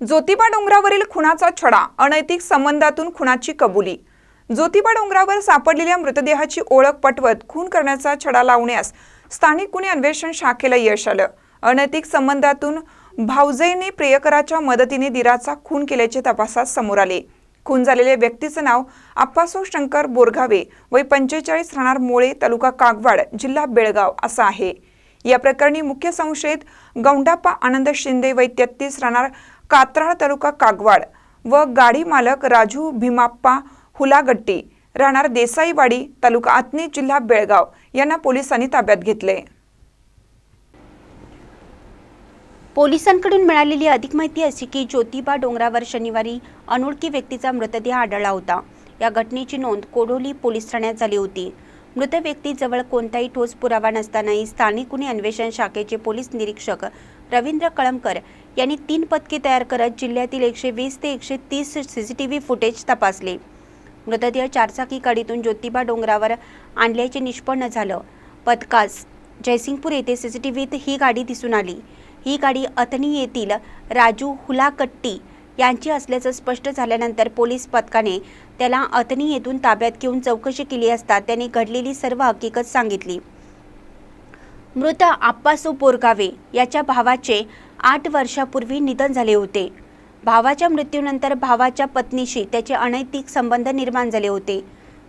ज्योतिबा डोंगरावरील खुणाचा छडा अनैतिक संबंधातून खुणाची कबुली. ज्योतिबा डोंगरावर सापडलेल्या मृतदेहाची ओळख पटवत खून करण्याचा छडा लावण्यास स्थानिक गुन्हे अन्वेषण शाखेला यश आलं. अनैतिक संबंधातून भाऊजईने प्रियकराच्या मदतीने दिराचा खून केल्याचे तपासात समोर आले. खून झालेल्या व्यक्तीचं नाव आप्पासो शंकर बोरगावे वय पंचेचाळीस राहणार मोळे तालुका कागवाड जिल्हा बेळगाव असं आहे. या प्रकरणी मुख्य संशयित गौंडाप्पा आनंद शिंदे वय तेहतीस राहणार कात्राळ तालुका कागवाड व गाडी मालक राजू भीमाप्पा हुलागट्टी राहणार देसाईवाडी तालुका आत्नी जिल्हा बेळगाव यांना पोलिसांनी ताब्यात घेतले. पोलिसांकडून मिळालेली अधिक माहिती अशी की ज्योतिबा डोंगरावर शनिवारी अनोळखी व्यक्तीचा मृतदेह आढळला होता. या घटनेची नोंद कोडोली पोलीस ठाण्यात झाली होती. मृत व्यक्तीजवळ कोणताही ठोस पुरावा नसतानाही स्थानिक गुन्हे अन्वेषण शाखेचे पोलीस निरीक्षक रवींद्र कळमकर यांनी तीन पथके तयार करत जिल्ह्यातील एकशे वीस ते एकशे तीस C C T V footage तपासले. मृतदेह चारचाकी गाडीतून ज्योतिबा डोंगरावर आणल्याचे निष्पन्न झालं. पथकास जयसिंगपूर येथे सीसीटीव्हीत ही गाडी दिसून आली. ही गाडी अथणी येथील राजू हुलाकट्टी यांची असल्याचं स्पष्ट झाल्यानंतर पोलीस पथकाने त्याला अतनी येथून ताब्यात घेऊन चौकशी केली असता त्याने घडलेली सर्व हकीकत सांगितली. मृत आप्पासू बोरगावे याच्या भावाचे आठ वर्षापूर्वी निधन झाले होते. भावाच्या मृत्यूनंतर भावाच्या पत्नीशी त्याचे अनैतिक संबंध निर्माण झाले होते.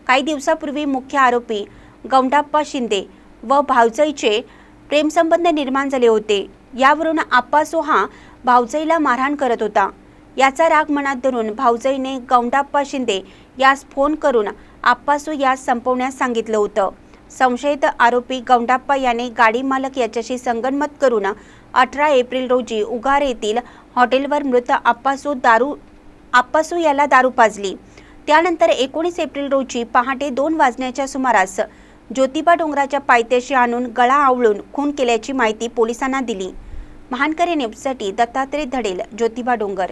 काही दिवसापूर्वी मुख्य आरोपी गौंडाप्पा शिंदे व भावजईचे प्रेमसंबंध निर्माण झाले होते. यावरून आप्पासू हा भावजईला मारहाण करत होता. याचा राग मनात धरून भावजईने गौंडाप्पा शिंदे यास फोन करून आप्पासू यास संपवण्यास सांगितलं होतं. संशयित आरोपी गौंडाप्पा याने गाडी मालक याच्याशी संगनमत करून अठरा एप्रिल रोजी उगार येथील हॉटेलवर मृत आप्पासू दारू आप्पासू याला दारू पाजली. त्यानंतर एकोणीस एप्रिल रोजी पहाटे दोन वाजण्याच्या सुमारास ज्योतिबा डोंगराच्या पायथ्याशी आणून गळा आवळून खून केल्याची माहिती पोलिसांना दिली. महानकरी न्यूजसाठी दत्तात्रय धडेल ज्योतिबा डोंगर.